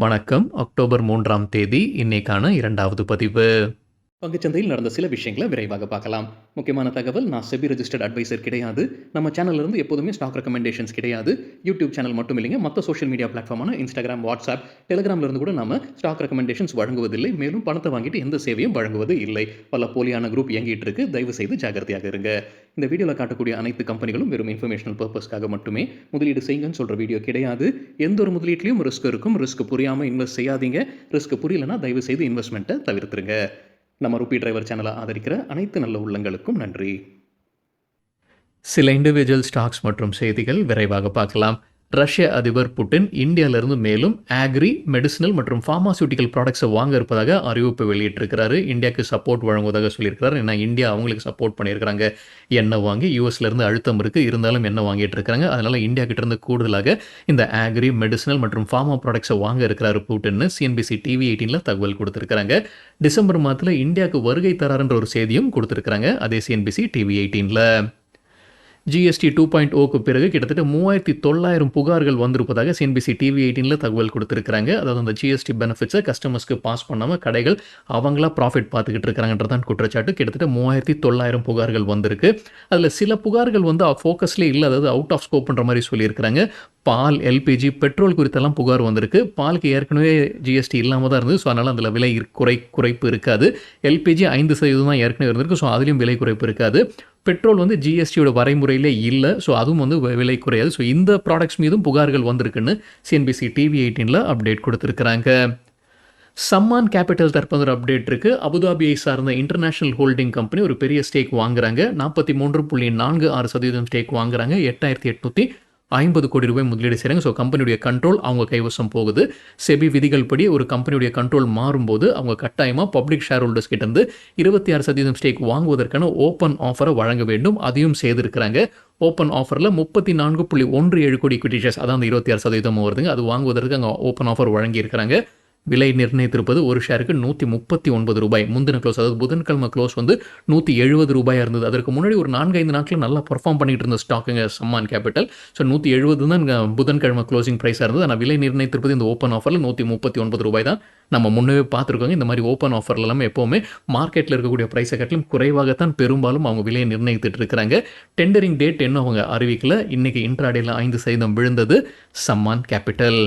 வணக்கம். அக்டோபர் மூன்றாம் தேதி இன்னைக்கான இரண்டாவது பதிவு. பங்குச்சந்தையில் நடந்த சில விஷயங்களை விரைவாக பார்க்கலாம். முக்கியமான தகவல் நான் செபி ரெஜிஸ்டர்ட் அட்வைசர் கிடையாது. நம்ம சேனல்லிருந்து எப்போதுமே ஸ்டாக் ரெக்கமெண்டேஷன்ஸ் கிடையாது. யூடியூப் சேனல் மட்டும் இல்லைங்க மற்ற சோஷியல் மீடியா பிளாட்ஃபார்மான இன்ஸ்டாகிராம் வாட்ஸ்அப் டெலிகிராம்லேருந்து கூட நம்ம ஸ்டாக் ரெக்கமெண்டேஷன்ஸ் வழங்குவதில்லை. மேலும் பணத்தை வாங்கிட்டு எந்த சேவையும் வழங்குவது இல்லை. பல போலியான குரூப் இயங்கிட்டு இருக்கு. தயவு செய்து ஜாகிரதையாக இருங்க. இந்த வீடியோவில் காட்டக்கூடிய அனைத்து கம்பெனிகளும் வெறும் இன்ஃபர்மேஷனல் பர்பஸ்க்காக மட்டுமே முதலீடு செய்யுங்கன்னு சொல்கிற வீடியோ கிடையாது. எந்த ஒரு முதலீட்லையும் ரிஸ்க் இருக்கும். ரிஸ்க் புரியாமல் இன்வெஸ்ட் செய்யாதீங்க. ரிஸ்க் புரியலனா தயவு செய்து இன்வெஸ்ட்மெண்ட்டை தவிர்த்துருங்க. நம்ம ரூபி டிரைவர் சேனலை ஆதரிக்கிற அனைத்து நல்ல உள்ளங்களுக்கும் நன்றி. சில இண்டிவிஜுவல் ஸ்டாக்ஸ் மற்றும் செய்திகள் விரைவாக பார்க்கலாம். ரஷ்ய அதிபர் புட்டின் இந்தியாவிலிருந்து மேலும் ஆக்ரி மெடிசினல் மற்றும் ஃபார்மாசியூட்டிக்கல் ப்ராடக்ட்ஸை வாங்க இருப்பதாக அறிவிப்பு வெளியிட்டிருக்கிறாரு. இந்தியாவுக்கு சப்போர்ட் வழங்குவதாக சொல்லியிருக்கிறார். ஏன்னா இந்தியா அவங்களுக்கு சப்போர்ட் பண்ணியிருக்கிறாங்க. எண்ணெய் வாங்கி யூஎஸ்லேருந்து அழுத்தம் இருக்குது இருந்தாலும் எண்ணெய் வாங்கிட்டு இருக்காங்க அதனால் இந்தியா கிட்டேருந்து கூடுதலாக இந்த ஆக்ரி மெடிசினல் மற்றும் ஃபார்மா ப்ராடக்ட்ஸை வாங்க இருக்கிறாரு புட்டின்னு சிஎன்பிசி டிவி எயிட்டீனில் தகவல் கொடுத்துருக்காங்க டிசம்பர் மாதத்தில் இந்தியாவுக்கு வருகை தராருன்ற ஒரு செய்தியும் கொடுத்துருக்காங்க அதே சிஎன்பிசி டிவி எயிட்டீனில் ஜிஎஸ்டி டூ பாயிண்ட் ஓக்கு பிறகு கிட்டத்தட்ட மூவாயிரத்தி தொள்ளாயிரம் புகார்கள் வந்திருப்பதாக சிஎன்பிசி டிவி எயிட்டீனில் தகவல் கொடுத்துருக்காங்க அதாவது அந்த ஜிஎஸ்டி பெனிஃபிட்ஸை கஸ்டமர்ஸ்க்கு பாஸ் பண்ணாமல் கடைகள் அவங்களா ப்ராஃபிட் பார்த்துக்கிட்டு இருக்கிறாங்கன்றதான் குற்றச்சாட்டு. கிட்டத்தட்ட மூவாயிரத்தி தொள்ளாயிரம் புகார்கள் வந்திருக்கு. அதில் சில புகார்கள் வந்து ஃபோக்கஸ்லேயே இல்லை. அதாவது அவுட் ஆஃப் ஸ்கோப்ன்ற மாதிரி சொல்லியிருக்கிறாங்க. பால் எல்பிஜி பெட்ரோல் குறித்தெல்லாம் புகார் வந்திருக்கு. பாலுக்கு ஏற்கனவே ஜிஎஸ்டி இல்லாமல் தான் இருந்தது. ஸோ அதனால் அதில் விலை குறை குறைப்பு இருக்காது. எல்பிஜி ஐந்து சதவீதம் தான் ஏற்கனவே இருந்திருக்கு. ஸோ அதுலேயும் விலை குறைப்பு இருக்காது. பெட்ரோல் வந்து ஜிஎஸ்டியோட வரைமுறையிலே இல்லை. ஸோ அதுவும் வந்து விலை குறையாது. ஸோ இந்த ப்ராடக்ட்ஸ் மீதும் புகார்கள் வந்திருக்குன்னு சிஎன்பிசி டிவி எயிட்டீனில் அப்டேட் கொடுத்துருக்குறாங்க. சம்மான் கேபிட்டல் தற்போது ஒரு அப்டேட் இருக்குது அபுதாபியை சார்ந்த இன்டர்நேஷனல் ஹோல்டிங் கம்பெனி ஒரு பெரிய ஸ்டேக் வாங்குறாங்க. நாற்பத்தி மூன்று புள்ளி நான்கு ஆறு சதவீதம் ஸ்டேக் வாங்குறாங்க. எட்டாயிரத்தி எட்நூற்றி ஐம்பது கோடி ரூபாய் முதலீடு செய்கிறாங்க ஸோ கம்பெனியுடைய கண்ட்ரோல் அவங்க கைவசம் போகுது. செபி விதிகள் படி ஒரு கம்பெனியுடைய கண்ட்ரோல் மாறும்போது அவங்க கட்டாயமாக பப்ளிக் ஷேர் ஹோல்டர்ஸ் கிட்டேருந்து இருபத்தி ஆறு சதவீதம் ஸ்டேக் வாங்குவதற்கான ஓப்பன் ஆஃபரை வழங்க வேண்டும். அதையும் செய்திருக்கிறாங்க. ஓப்பன் ஆஃபரில் முப்பத்தி நான்கு புள்ளி ஒன்று ஏழு கோடி குட்டி ஷேர்ஸ் அதான் அந்த இருபத்தி ஆறு சதவீதம் வருதுங்க. அது வாங்குவதற்கு அங்கே ஓப்பன் ஆஃபர் வழங்கியிருக்கிறாங்க. விலை நிர்ணயித்திருப்பது ஒரு ஷேருக்கு நூற்றி முப்பத்தி ஒன்பது ரூபாய். முந்தின க்ளோஸ் அதாவது புதன்கிழமை க்ளோஸ் வந்து நூற்றி எழுபது ரூபாயாக இருந்தது. அதற்கு முன்னாடி ஒரு நான்கு ஐந்து நாட்கள் நல்லா பர்ஃபார்ம் பண்ணிகிட்டு இருந்த ஸ்டாக்குங்க சம்மான் கேபிட்டல் ஸோ நூற்றி எழுபது தான் புதன்கிழமை க்ளோசிங் ப்ரைஸாக இருந்தது. ஆனால் விலை நிர்ணயித்திருப்பது இந்த ஓப்பன் ஆஃபரில் நூற்றி முப்பத்தி ஒன்பது ரூபாய் தான். நம்ம முன்னவே பார்த்துருக்கோங்க இந்த மாதிரி ஓப்பன் ஆஃபர்ல எல்லாமே எப்போவுமே மார்க்கெட்டில் இருக்கக்கூடிய ப்ரைஸை காட்டிலும் குறைவாகத்தான் பெரும்பாலும் அவங்க விலையை நிர்ணயித்துட்டு இருக்கிறாங்க. டெண்டரிங் டேட் என்ன அவங்க அறிவிக்கல. இன்றைக்கி இன்ட்ராடேல ஐந்து சதவீதம் விழுந்தது சம்மான் கேபிட்டல்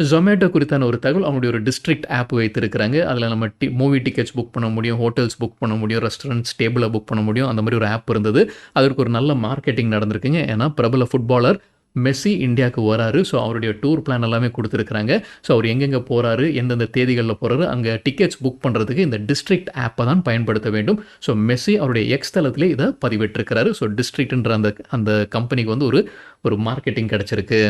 ஜொமேட்டோ குறித்தான ஒரு தகவல் அவங்களுடைய ஒரு டிஸ்ட்ரிக்ட் ஆப் வைத்திருக்கிறாங்க. அதில் நம்ம டி மூவி டிக்கெட்ஸ் புக் பண்ண முடியும் ஹோட்டல்ஸ் புக் பண்ண முடியும் ரெஸ்டாரண்ட்ஸ் டேபிளை புக் பண்ண முடியும் அந்த மாதிரி ஒரு ஆப் இருந்தது. அதற்கு ஒரு நல்ல மார்க்கெட்டிங் நடந்திருக்குங்க. ஏன்னா பிரபல ஃபுட்பாலர் மெஸ்ஸி இந்தியாவுக்கு வராரு. ஸோ அவருடைய டூர் பிளான் எல்லாமே கொடுத்துருக்குறாங்க. ஸோ அவர் எங்கெங்கே போகிறாரு எந்தெந்த தேதிகளில் போகிறாரு அங்கே டிக்கெட்ஸ் புக் பண்ணுறதுக்கு இந்த டிஸ்ட்ரிக்ட் ஆப்பை தான் பயன்படுத்த வேண்டும். ஸோ மெஸ்ஸி அவருடைய எக்ஸ் தளத்திலே இதை பதிவிட்டிருக்கிறாரு. ஸோ டிஸ்ட்ரிக்ட்ன்ற அந்த அந்த கம்பெனிக்கு வந்து ஒரு ஒரு மார்க்கெட்டிங் கிடச்சிருக்கு.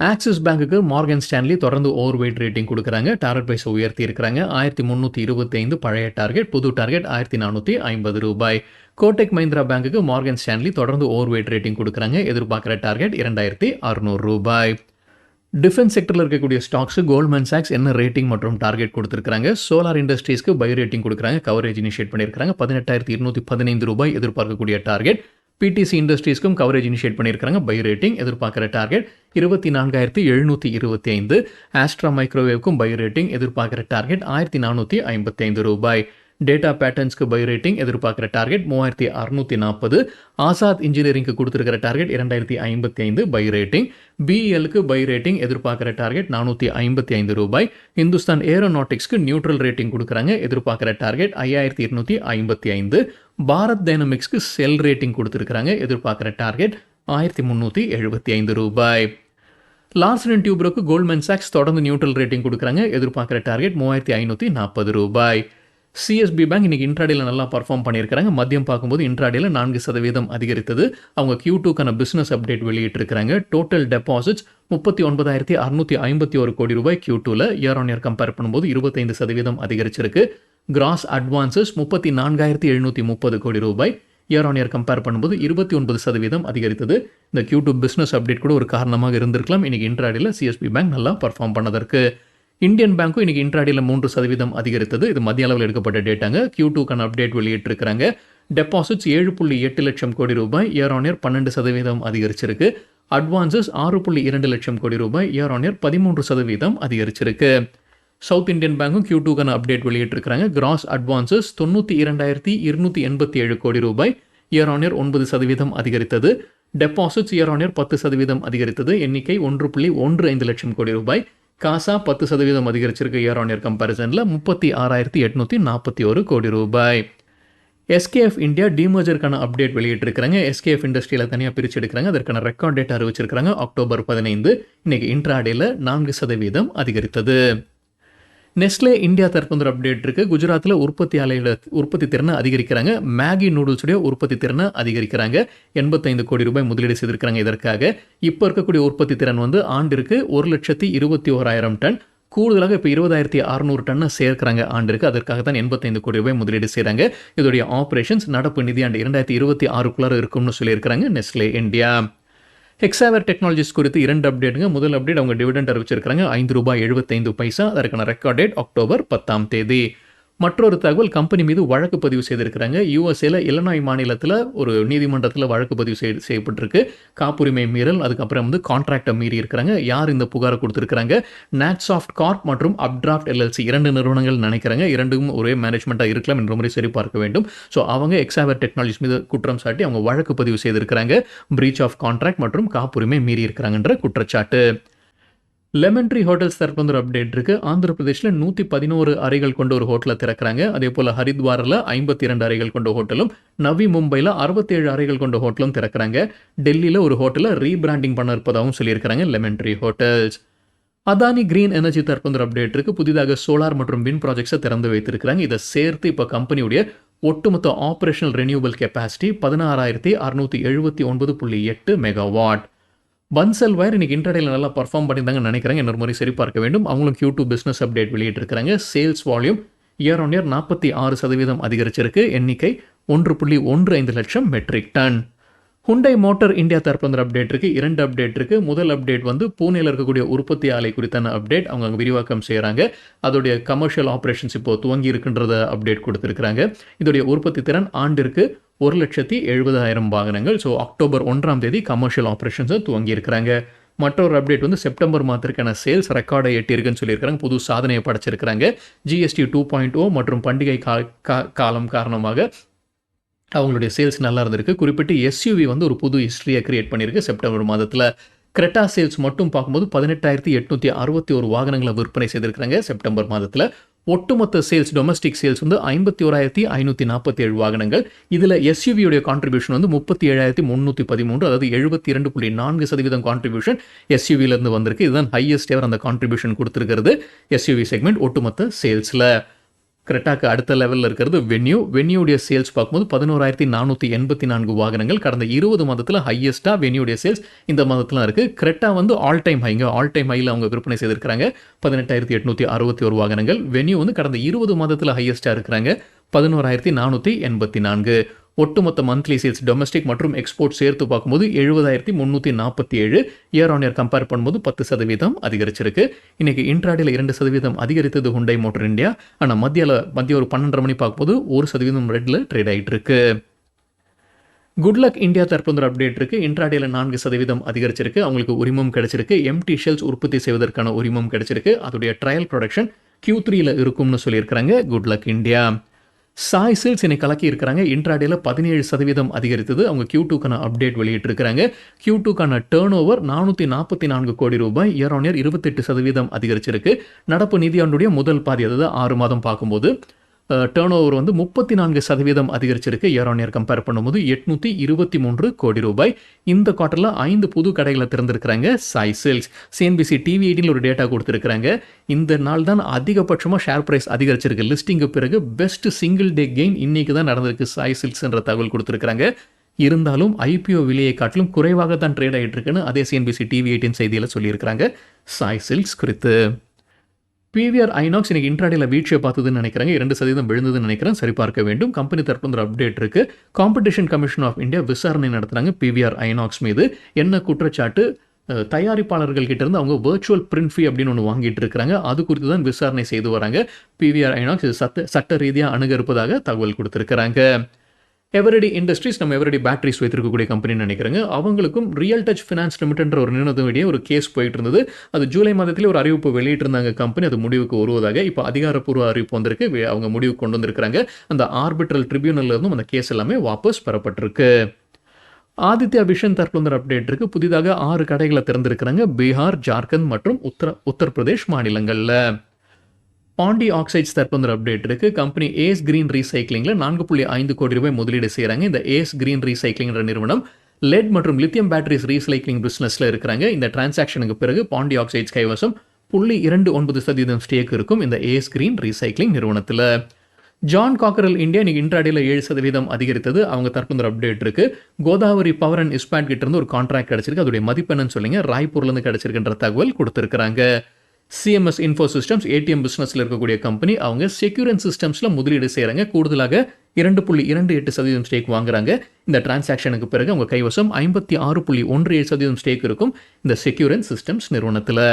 ஆக்சிஸ் பேங்க்குக்கு மார்கன் ஸ்டான்லி தொடர்ந்து ஓவர் வெயிட் ரேட்டிங் கொடுக்குறாங்க. டார்கெட் பைஸ் உயர்த்தி இருக்கிறாங்க. ஆயிரத்தி முந்நூற்றி இருபத்தைந்து பழைய டார்கெட் புது டார்கெட் ஆயிரத்தி நானூற்றி ஐம்பது ரூபாய். கோட்டெக் மஹிந்திரா பேங்க்குக்கு மார்கன் ஸ்டான்லி தொடர்ந்து ஓவர் வெயிட் ரேட்டிங் கொடுக்குறாங்க. எதிர்பார்க்குற டார்கெட் இரண்டாயிரத்தி அறுநூறு ரூபாய். டிஃபென்ஸ் செக்டரில் இருக்கக்கூடிய ஸ்டாக்ஸ் கோல்ட்மேன் சாக்ஸ் என்ன ரேட்டிங் மற்றும் டார்கெட் கொடுத்துருக்காங்க சோலார் இண்டஸ்ட்ரீஸ்க்கு பை ரேட்டிங் கொடுக்குறாங்க. கவரேஜ் இனிஷியேட் பண்ணியிருக்காங்க பதினெட்டாயிரத்தி இருநூற்றி பதினைந்து ரூபாய் எதிர்பார்க்கக்கூடிய டார்கெட் பிடிசி இண்டஸ்ட்ரீஸ்க்கும் கவரேஜ் இனிஷியேட் பண்ணியிருக்காங்க பை ரேட்டிங் எதிர்பார்க்குற டார்கெட் இருபத்தி நான்காயிரத்தி எழுநூற்றி இருபத்தி ஐந்து. ஆஸ்ட்ரா மைக்ரோவேவ்க்கும் பை ரேட்டிங் எதிர்பார்க்குற டார்கெட் ஆயிரத்தி நானூற்றி ஐம்பத்தி ஐந்து ரூபாய். டேட்டா பேட்டர்ன்ஸ்க்கு பை ரேட்டிங் எதிர்பார்க்குற டார்கெட் மூவாயிரத்தி அறுநூற்றி நாற்பது ஆசாத் இன்ஜினியரிங்க்கு கொடுத்துருக்கிற டார்கெட் இரண்டாயிரத்தி ஐம்பத்தி ஐந்து பை ரேட்டிங் பிஎலுக்கு பை ரேட்டிங் எதிர்பார்க்குற டார்கெட் நானூற்றி ஐம்பத்தி ஐந்து ரூபாய் இந்துஸ்தான் ஏரோநாட்டிக்ஸ்க்கு நியூட்ரல் ரேட்டிங் கொடுக்குறாங்க எதிர்பார்க்குற டார்கெட் ஐயாயிரத்தி இருநூற்றி ஐம்பத்தி ஐந்து பாரத் டைனமிக்ஸ்க்கு செல் ரேட்டிங் கொடுத்துருக்குறாங்க எதிர்பார்க்குற டார்கெட் ஆயிரத்தி முந்நூற்றி எழுபத்தி ஐந்து ரூபாய். லார்சன் டியூப்ரோக்கு கோல்ட்மேன் சாக்ஸ் தொடர்ந்து நியூட்ரல் ரேட்டிங் கொடுக்குறாங்க எதிர்பார்க்குற டார்கெட் மூவாயிரத்தி ஐநூற்றி நாற்பது ரூபாய். சிஎஸ்பி பேங்க் இன்றைக்கி இன்ட்ராடேல நல்லா பர்ஃபார்ம் பண்ணியிருக்காங்க மதியம் பார்க்கும்போது இன்ட்ராடேல நான்கு சதவீதம் அதிகரித்தது. அவங்க கியூ டூக்கான பிஸ்னஸ் அப்டேட் வெளியிட்டிருக்கிறாங்க. டோட்டல் டெபாசிட்ஸ் முப்பத்தி ஒன்பதாயிரத்தி அறுநூத்தி ஐம்பத்தி ஒரு கோடி ரூபாய் கியூ டூவில் இயர் ஆன் இயர் கம்பேர் பண்ணும்போது இருபத்தைந்து சதவீதம் அதிகரிச்சிருக்கு. கிராஸ் அட்வான்சஸ் முப்பத்தி நான்காயிரத்தி எழுநூற்றி முப்பது கோடி ரூபாய். இயர் ஆன் இயர் கம்பேர் பண்ணும்போது இருபத்தி ஒன்பது சதவீதம் அதிகரித்தது. இந்த கியூ டூ பிஸ்னஸ் அப்டேட் கூட ஒரு காரணமாக இருந்திருக்கலாம். இன்றைக்கி இன்ட்ராடேல சிஎஸ்பி பேங்க் நல்லா பர்ஃபார்ம் பண்ணதற்கு. இந்தியன் பேங்க்கும் இன்றைக்கி இன்ட்ராடியில் மூன்று சதவீதம் அதிகரித்தது. இது மத்திய அளவில் எடுக்கப்பட்ட டேட்டாங்க கியூ டூக்கான அப்டேட் வெளியிட்டிருக்கிறாங்க. டெபாசிட்ஸ் ஏழு புள்ளி எட்டு லட்சம் கோடி ரூபாய் இயர் ஆன் இயர் பன்னெண்டு சதவீதம் அதிகரிச்சிருக்கு. அட்வான்சஸ் ஆறு புள்ளி இரண்டு லட்சம் கோடி ரூபாய் இயர் ஆன் இயர் பதிமூன்று சதவீதம் அதிகரிச்சிருக்கு. சவுத் இந்தியன் பேங்க்கும் கியூ டூக்கான அப்டேட் வெளியிட்டிருக்கிறாங்க. கிராஸ் அட்வான்சஸ் தொண்ணூற்றி இரண்டாயிரத்தி இருநூற்றி எண்பத்தி ஏழு கோடி ரூபாய் இயர் ஆன் இயர் ஒன்பது சதவீதம் அதிகரித்தது. டெபாசிட்ஸ் இயர் ஆன் இயர் பத்து சதவீதம் அதிகரித்தது. எண்ணிக்கை ஒன்று புள்ளி ஒன்று ஐந்து லட்சம் கோடி ரூபாய். காசா பத்து சதவீதம் அதிகரிச்சிருக்கு இயர் ஆன் இயர் கம்பேரிசனில் முப்பத்தி ஆறாயிரத்தி எட்நூற்றி நாற்பத்தி ஒரு கோடி ரூபாய். எஸ்கேஎஃப் இந்தியா டிமர்ஜருக்கான அப்டேட் வெளியிட்டிருக்கிறாங்க. எஸ்கேஎஃப் இண்டஸ்ட்ரியில் தனியாக பிரித்து எடுக்கிறாங்க அதற்கான ரெக்கார்ட் டேட் அறிவிச்சிருக்கிறாங்க. அக்டோபர் பதினைந்து. இன்னைக்கு இன்ட்ராடேல நான்கு சதவீதம் அதிகரித்தது. நெஸ்லே இந்தியா தரப்பு அப்டேட் இருக்குது குஜராத்தில் உற்பத்தி ஆலையோட உற்பத்தி திறனை அதிகரிக்கிறாங்க. மேகி நூடுல்ஸுடைய உற்பத்தி திறனை அதிகரிக்கிறாங்க. எண்பத்தைந்து கோடி ரூபாய் முதலீடு செய்திருக்கிறாங்க இதற்காக. இப்போ இருக்கக்கூடிய உற்பத்தி திறன் வந்து ஆண்டிற்கு ஒரு லட்சத்தி இருபத்தி ஓராயிரம் டன். கூடுதலாக இப்போ இருபதாயிரத்தி அறநூறு டன்னை சேர்க்கிறாங்க ஆண்டிற்கு. அதற்காக தான் எண்பத்தைந்து கோடி ரூபாய் முதலீடு செய்கிறாங்க இதோடைய ஆப்ரேஷன்ஸ் நடப்பு நிதியாண்டு இரண்டாயிரத்தி இருபத்தி ஆறுக்குள்ளார இருக்கும்னு சொல்லியிருக்கிறாங்க நெஸ்லே இந்தியா. ஹெக்ஸாவர் டெக்னாலஜிஸ் குறித்து இரண்டு அப்டேட்டுங்க முதல் அப்டேட் அவங்க டிவிடெண்ட் அறிவிச்சிருக்காங்க ஐந்து ரூபாய் எழுபத்தைந்து பைசா. அதற்கான ரெக்கார்ட் டேட் அக்டோபர் பத்தாம் தேதி. மற்றொரு தகவல் கம்பெனி மீது வழக்கு பதிவு செய்திருக்கிறாங்க. யூஎஸ்ஏல இலனாய் மாநிலத்தில் ஒரு நீதிமன்றத்தில் வழக்கு பதிவு செய் செய்யப்பட்டிருக்கு. காப்புரிமை மீறல் அதுக்கப்புறம் வந்து கான்ட்ராக்டை மீறி இருக்கிறாங்க. யார் இந்த புகாரை கொடுத்துருக்காங்க நாட்சாஃப்ட் கார்ப் மற்றும் அப்டிராஃப்ட் எல்எல்சி இரண்டு நிறுவனங்கள் நினைக்கிறாங்க. இரண்டும் ஒரே மேனேஜ்மெண்ட்டாக இருக்கலாம் என்ற முறை சரி பார்க்க வேண்டும். ஸோ அவங்க எக்ஸாவர் டெக்னாலஜிஸ் மீது குற்றம் சாட்டி அவங்க வழக்கு பதிவு செய்திருக்கிறாங்க. பிரீச் ஆஃப் கான்ட்ராக்ட் மற்றும் காப்புரிமை மீறி இருக்கிறாங்கன்ற குற்றச்சாட்டு. லெமன் ட்ரீ ஹோட்டல்ஸ் தரப்பு வந்து ஒரு அப்டேட் இருக்கு. ஆந்திர பிரதேஷில் நூற்றி பதினோரு அறைகள் கொண்ட ஒரு ஹோட்டலை திறக்கிறாங்க. அதே போல் ஹரித்வாரில் ஐம்பத்தி இரண்டு அறைகள் கொண்ட ஹோட்டலும் நவி மும்பையில் அறுபத்தேழு அறைகள் கொண்ட ஹோட்டலும் திறக்கிறாங்க. டெல்லியில் ஒரு ஹோட்டலை ரீபிராண்டிங் பண்ண இருப்பதாகவும் சொல்லியிருக்கிறாங்க Lemon Tree Hotels Adani Green Energy தரப்பு வந்து அப்டேட் இருக்கு. புதிதாக சோலார் மற்றும் வின் ப்ராஜெக்ட்ஸை திறந்து வைத்திருக்கிறாங்க. இதை சேர்த்து இப்போ கம்பெனியுடைய ஒட்டுமொத்த ஆப்ரேஷனல் ரெனியூவல் கெப்பாசிட்டி பதினாறாயிரத்தி அறுநூற்றி எழுபத்தி ஒன்பது புள்ளி எட்டு மெகாவாட் பன்சல் வயர் இன்னைக்கு இன்டர்டேல நல்லா பர்ஃபார்ம் பண்ணியிருந்தாங்கன்னு நினைக்கிறேன். இன்னொரு முறை சரி பார்க்க வேண்டும். அவங்களும் கியூ டூ பிஸ்னஸ் அப்டேட் வெளியிட்டிருக்கிறாங்க. Sales volume year on year நாற்பத்தி ஆறு சதவீதம் அதிகரிச்சிருக்கு. எண்ணிக்கை ஒன்று புள்ளி ஒன்று ஐந்து லட்சம் metric tonne Hyundai Motor India தரப்புல அப்டேட் இருக்கு. இரண்டு அப்டேட் இருக்கு. முதல் அப்டேட் வந்து பூனேல இருக்கக்கூடிய உற்பத்தி ஆலை குறித்தான அப்டேட் அவங்க அங்கே விரிவாக்கம் செய்கிறாங்க அதோடைய கமர்ஷியல் ஆப்ரேஷன்ஸ் இப்போ துவங்கி இருக்குன்றத அப்டேட் கொடுத்துருக்காங்க இதோடைய உற்பத்தி திறன் ஆண்டிற்கு ஒரு லட்சத்தி எழுபதாயிரம் வாகனங்கள். ஸோ அக்டோபர் ஒன்றாம் தேதி கமர்ஷியல் ஆப்ரேஷன்ஸை துவங்கி இருக்கிறாங்க. மற்றொரு அப்டேட் வந்து செப்டம்பர் மாதத்திற்கான சேல்ஸ் ரெக்கார்டை எட்டியிருக்குன்னு சொல்லியிருக்காங்க புது சாதனையை படைச்சிருக்கிறாங்க. ஜிஎஸ்டி டூ பாயிண்ட் ஓ மற்றும் பண்டிகை கா- காலம் காரணமாக அவங்களுடைய சேல்ஸ் நல்லா இருந்திருக்கு. குறிப்பிட்டு எஸ்யூவி வந்து ஒரு புது ஹிஸ்ட்ரியை கிரியேட் பண்ணியிருக்கு. செப்டம்பர் மாதத்தில் கிரெட்டா சேல்ஸ் மட்டும் பார்க்கும்போது பதினெட்டாயிரத்தி எட்நூற்றி அறுபத்தி ஒரு வாகனங்களை விற்பனை செய்திருக்கிறாங்க. செப்டம்பர் மாதத்தில் ஒட்டுமொத்த சேல்ஸ் டொமஸ்டிக் சேல்ஸ் வந்து ஐம்பத்தி ஓராயிரத்தி ஐநூற்றி நாற்பத்தி ஏழு வாகனங்கள். இதில் எஸ்யூவியுடைய கான்ட்ரிபியூஷன் வந்து முப்பத்தி ஏழாயிரத்தி முந்நூற்றி பதிமூன்று அதாவது எழுபத்தி இரண்டு புள்ளி நான்கு சதவீதம் கான்ட்ரிபியூஷன் எஸ்யூவிலேருந்து வந்திருக்கு. இதுதான் ஹையஸ்ட் எவர் அந்த கான்ட்ரிபியூஷன் கொடுத்துருக்கிறது எஸ்யூவி செக்மெண்ட் ஒட்டுமொத்த சேல்ஸில் கிரெட்டாக்கு அடுத்த லெவலில் இருக்கிறது வென்யூ வென்யூடைய சேல்ஸ் பார்க்கும்போது பதினோராயிரத்தி நானூற்றி எண்பத்தி நான்கு வாகனங்கள் கடந்த இருபது மாதத்தில் ஹையஸ்ட்டாக வென்யூடைய சேல்ஸ் இந்த மாதத்தில் இருக்குது கிரெட்டா வந்து ஆல் டைம் ஹைங்க ஆல் டைம் ஹையில் அவங்க விற்பனை செய்திருக்கிறாங்க. பதினெட்டாயிரத்தி எட்நூற்றி அறுபத்தி ஒரு வாகனங்கள். வென்யூ வந்து கடந்த இருபது மாதத்தில் ஹையஸ்ட்டாக இருக்கிறாங்க. பதினோராயிரத்தி நானூற்றி எண்பத்தி நான்கு. ஒட்டுமொத்த மந்த்லி சேல்ஸ் டொமஸ்டிக் மற்றும் எக்ஸ்போர்ட் சேர்த்து பார்க்கும்போது எழுபதாயிரத்தி முந்நூற்றி நாற்பத்தி ஏழு. இயர் ஆன் இயர் கம்பேர் பண்ணும்போது பத்து சதவீதம் அதிகரிச்சிருக்கு. இன்னைக்கு இன்ட்ராடியில் இரண்டு சதவீதம் அதிகரித்தது ஹுண்டை மோட்டர் இந்தியா ஆனால் மத்தியில் மதியம் ஒரு பன்னெண்டரை மணி பார்க்கும்போது ஒரு சதவீதம் ரெட்டில் ட்ரேட் ஆகிட்டு இருக்கு குட்லக் இந்தியா தற்போது ஒரு அப்டேட் இருக்கு. இன்ட்ராடேல நான்கு சதவீதம் அதிகரிச்சிருக்கு. அவங்களுக்கு உரிமம் கிடைச்சிருக்கு. எம்டி ஷெல்ஸ் உற்பத்தி செய்வதற்கான உரிமம் கிடைச்சிருக்கு. அதோடைய ட்ரையல் ப்ரொடக்ஷன் கியூ த்ரீல இருக்கும்னு சொல்லியிருக்கிறாங்க. குட்லக் இந்தியா சாய் சேல்ஸ் என்னை கலக்கி இருக்கிறாங்க. இன்ட்ராடேல பதினேழு சதவீதம் அதிகரித்தது. அவங்க கியூ டூக்கான அப்டேட் வெளியிட்டிருக்கிறாங்க. கியூ டூக்கான டேர்ன் ஓவர் நானூற்றி நாற்பத்தி நான்கு கோடி ரூபாய். இயர் ஆன் இயர் இருபத்தெட்டு சதவீதம் அதிகரிச்சிருக்கு. நடப்பு நிதியாண்டுடைய முதல் பாதி அதாவது ஆறு மாதம் பார்க்கும்போது டேர்ன் ஓவர் வந்து முப்பத்தி நான்கு சதவீதம் அதிகரிச்சிருக்கு. இயர் ஆன் இயர் கம்பேர் பண்ணும்போது எட்நூற்றி இருபத்தி மூன்று கோடி ரூபாய். இந்த குவார்ட்டரில் ஐந்து புது கடைகளை திறந்திருக்கிறாங்க சாய் சேல்ஸ் சிஎன்பிசி டிவி எயிட்டில் ஒரு டேட்டா கொடுத்துருக்காங்க இந்த நாள் தான் அதிகபட்சமாக ஷேர் பிரைஸ் அதிகரிச்சிருக்கு. லிஸ்டிங்கு பிறகு பெஸ்ட் சிங்கிள் டே கெயின் இன்னைக்கு தான் நடந்திருக்கு. சாய் சில்க்ஸ்ன்ற தகவல் கொடுத்துருக்காங்க இருந்தாலும் ஐபிஓ விலையை காட்டிலும் குறைவாக தான் ட்ரேட் ஆகிட்டு இருக்குன்னு அதே சிஎன்பிசி டிவி எயிட்டின் செய்தியில் சொல்லியிருக்கிறாங்க. சாய் சில்க்ஸ் குறித்து. பிவிஆர் ஐநாக்ஸ் இன்னைக்கு இன்ட்ராடேல வீழ்ச்சியை பார்த்ததுன்னு நினைக்கிறாங்க. இரண்டு சதவீதம் விழுந்ததுன்னு நினைக்கிறேன். சரி பார்க்க வேண்டும். கம்பெனி தரப்பு ஒரு அப்டேட் இருக்கு. காம்படிஷன் கமிஷன் ஆஃப் இந்தியா விசாரணை நடத்துறாங்க பிவிஆர் ஐநாக்ஸ் மீது. என்ன குற்றச்சாட்டு? தயாரிப்பாளர்கள் கிட்ட இருந்து அவங்க வர்ச்சுவல் பிரிண்ட் ஃபீ அப்படின்னு ஒன்று வாங்கிட்டு இருக்காங்க அது குறித்து தான் விசாரணை செய்து வராங்க. பிவிஆர் ஐநாக்ஸ் சட்ட சட்ட ரீதியாக அணுக இருப்பதாக தகவல் கொடுத்துருக்கிறாங்க. எவரடி இண்டஸ்ட்ரீஸ் நம்ம எவரடி பேட்டரிஸ் வைத்திருக்கக்கூடிய கம்பெனின்னு நினைக்கிறேங்க. அவங்களுக்கும் ரியல் டச் ஃபினான்ஸ் லிமிடெட்ன்ற ஒரு நிறுவனத்தினுடைய ஒரு கேஸ் போயிட்டு இருந்தது அது ஜூலை மாதத்திலே ஒரு அறிவிப்பு வெளியிட்டிருந்தாங்க கம்பெனி அது முடிவுக்கு வருவதாக. இப்போ அதிகாரப்பூர்வ அறிவிப்பு வந்திருக்கு. அவங்க முடிவு கொண்டு வந்திருக்கிறாங்க. அந்த ஆர்பிட்ரல் ட்ரிபியூனல்ல இருந்தும் அந்த கேஸ் எல்லாமே வாபஸ் பெறப்பட்டிருக்கு. ஆதித்யா விஷன் தற்போது அப்டேட் இருக்கு. புதிதாக ஆறு கடைகளை திறந்திருக்கிறாங்க. பீகார் ஜார்க்கண்ட் மற்றும் உத்தர உத்தரப்பிரதேஷ் மாநிலங்களில். பாண்டி ஆக்சைட்ஸ் தற்போது அப்டேட் இருக்கு. கம்பெனி ஏஸ் கிரீன் ரீசைக்ளிங்கில் நான்கு புள்ளி ஐந்து கோடி ரூபாய் முதலீடு செய்கிறாங்க இந்த ஏஸ் கிரீன் ரீசைக்ளிங்ன்ற நிறுவனம் லெட் மற்றும் லித்தியம் பேட்டரிஸ் ரீசைக்ளிங் பிசினஸ்ல இருக்கிறாங்க. இந்த டிரான்சாக்ஷனுக்கு பிறகு பாண்டி ஆக்சைட்ஸ் கைவசம் புள்ளி இரண்டு ஒன்பது சதவீதம் ஸ்டேக் இருக்கும் இந்த ஏஸ் கிரீன் ரீசைக்ளிங் நிறுவனத்தில். ஜான் காக்கரல் இந்தியா இன்னைக்கு இன்ட்ராடேல ஏழு சதவீதம் அதிகரித்தது. அவங்க தற்போது அப்டேட் இருக்கு. கோதாவரி பவர் அண்ட் இஸ்பாட் கிட்ட இருந்து ஒரு கான்ட்ராக்ட் கிடைச்சிருக்கு. அதோடைய மதிப்பு என்னன்னு சொல்லுங்க ராய்ப்பூர்லேருந்து கிடைச்சிருக்குன்ற தகவல் கொடுத்துருக்காங்க சிஎம்எஸ் இன்ஃபோ சிஸ்டம்ஸ் ஏடிஎம் பிஸ்னஸில் இருக்கக்கூடிய கம்பெனி அவங்க செக்யூரன்ஸ் சிஸ்டம்ஸில் முதலீடு செய்கிறாங்க கூடுதலாக இரண்டு புள்ளி இரண்டு எட்டு சதவீதம் ஸ்டேக் வாங்குறாங்க. இந்த டிரான்சாக்ஷனுக்கு பிறகு அவங்க கைவசம் ஐம்பத்தி ஆறு புள்ளி ஒன்று ஏழு சதவீதம் ஸ்டேக் இருக்கும் இந்த செக்யூரன்ஸ் சிஸ்டம்ஸ் நிறுவனத்தில்.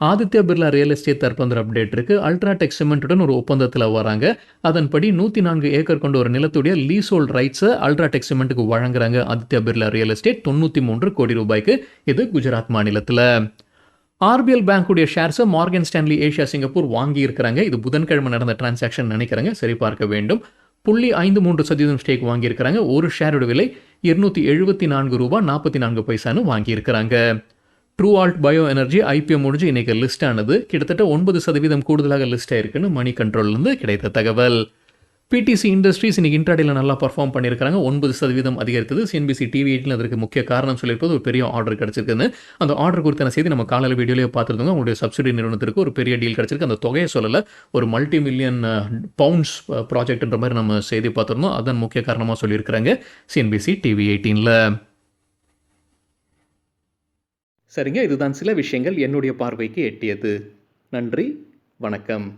ஆதித்யா பிர்லா ரியல் எஸ்டேட் தற்போது அப்டேட் இருக்கு. அல்ட்ராடெக் சிமெண்ட்டுடன் ஒரு ஒப்பந்தத்தில் வராங்க. அதன்படி நூற்றி நான்கு ஏக்கர் கொண்ட ஒரு நிலத்துடைய லீசோல்ட் ரைட்ஸை அல்ட்ராடெக் சிமெண்ட்டுக்கு வழங்குறாங்க ஆதித்யா பிர்லா ரியல் எஸ்டேட் தொண்ணூற்றி மூன்று கோடி ரூபாய்க்கு. இது குஜராத் மாநிலத்தில். ஆர்பிஎல் பேங்குடைய ஷேர்ஸை மார்கன் ஸ்டான்லி ஏஷியா சிங்கப்பூர் வாங்கி இருக்கிறாங்க இது புதன்கிழமை நடந்த டிரான்சாக்ஷன் நினைக்கிறாங்க. சரி பார்க்க வேண்டும். புள்ளி ஐந்து மூன்று சதவீதம் ஸ்டேக் வாங்கியிருக்கிறாங்க. ஒரு ஷேரோட விலை இருநூத்தி எழுபத்தி நான்கு ரூபாய் நாற்பத்தி நான்கு பைசான்னு வாங்கியிருக்கிறாங்க. True alt bio energy IPM முடிஞ்சு இன்னைக்கு லிஸ்ட் ஆனது. கிட்டத்தட்ட ஒன்பது சதவீதம் கூடுதலாக லிஸ்ட் ஆயிருக்குன்னு மணி கண்ட்ரோல்லேருந்து கிடைத்த தகவல். பிடிசி இண்டஸ்ட்ரீஸ் இன்றைக்கி இன்ட்ராடேல நல்லா பர்ஃபார்ம் பண்ணியிருக்காங்க ஒன்பது சதவீதம் அதிகரித்தது. சிஎன்பிசி டிவி எயிட்டில் அதற்கு முக்கிய காரணம் சொல்லியிருப்பது ஒரு பெரிய ஆர்டர் கிடச்சிருக்குன்னு. அந்த ஆர்டர் குறித்தான செய்தி நம்ம காலையில் வீடியோலேயே பார்த்துருந்தோம் உங்களுடைய சப்சிடி நிறுவனத்திற்கு ஒரு பெரிய டீல் கிடச்சிருக்கு. அந்த தொகையை சொல்லலை. ஒரு மல்டி மில்லியன் பவுண்ட்ஸ் ப்ராஜெக்ட்ன்ற மாதிரி நம்ம செய்தி பார்த்துருந்தோம். அதன் முக்கிய காரணமாக சொல்லியிருக்கிறாங்க சிஎன்பிசி டிவி எயிட்டீனில் சரிங்க. இதுதான் சில விஷயங்கள் என்னுடைய பார்வைக்கு எட்டியது. நன்றி. வணக்கம்.